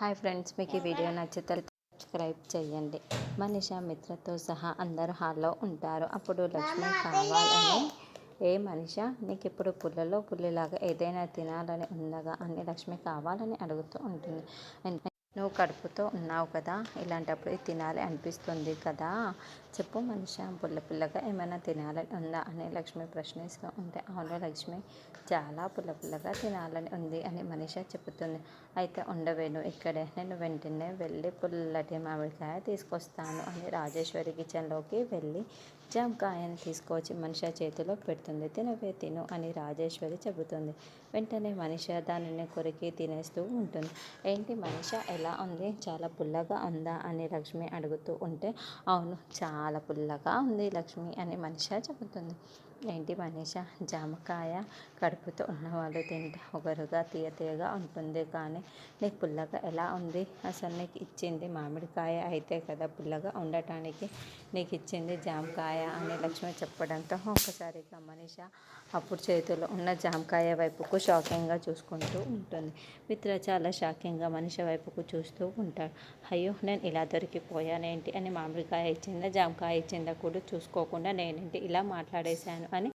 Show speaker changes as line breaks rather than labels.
Hi friends మీకు ఈ video నచ్చితే సబ్స్క్రైబ్ చేయండి. మనీషా మిత్రతో సహా అందరూ హాల్లో ఉంటారు. అప్పుడు లక్ష్మి కావాలని ఏ మనిష నీకు ఇప్పుడు పుల్లలో పుల్లిలాగా ఏదైనా తినాలని ఉందగా? అని లక్ష్మి కావాలని అడుగుతూ ఉంటుంది. నువ్వు కడుపుతో ఉన్నావు కదా ఇలాంటప్పుడు తినాలి అనిపిస్తుంది కదా. చెప్పు మనిషి పుల్ల పుల్లగా ఏమైనా తినాలని ఉందా అని లక్ష్మి ప్రశ్నిస్తూ ఉంటే అవును లక్ష్మి చాలా పుల్ల పుల్లగా తినాలని ఉంది అని మనిష చెబుతుంది. అయితే ఉండవేను ఇక్కడే నేను వెంటనే వెళ్ళి పుల్లటి మామిడికాయ తీసుకొస్తాను అని రాజేశ్వరి కిచెన్లోకి వెళ్ళి జామకాయని తీసుకొచ్చి మనిషి చేతిలో పెడుతుంది. తినవే తిను అని రాజేశ్వరి చెబుతుంది. వెంటనే మనిష దానిని కొరికి తినేస్తూ ఉంటుంది. ఏంటి మనిష ఎలా ఉంది. చాలా పుల్లగా ఉందా అని లక్ష్మి అడుగుతూ ఉంటే అవును చాలా పుల్లగా ఉంది లక్ష్మి అని మనిష చెబుతుంది. ఏంటి మనీష? జామకాయ కడుపుతో ఉన్నవాళ్ళు తింటే ఒకరుగా తీయ తీయగా ఉంటుంది కానీ నీకు పుల్లగా ఎలా ఉంది? అసలు నీకు ఇచ్చింది మామిడికాయ అయితే కదా పుల్లగా ఉండటానికి నీకు ఇచ్చింది జామకాయ అని లక్ష్మి చెప్పడంతో ఒక్కసారిగా మనీష అప్పుడు చేతిలో ఉన్న జామకాయ వైపుకు షాకింగ్గా చూసుకుంటూ ఉంటుంది. మిత్ర చాలా షాకింగ్గా మనిషి వైపుకు చూస్తూ ఉంటాడు. అయ్యో నేను ఇలా దొరికిపోయానేంటి అని మామిడికాయ ఇచ్చిందా? జామకాయ ఇచ్చిందా కూడా చూసుకోకుండా నేనేంటి ఇలా మాట్లాడేశాను? এখানে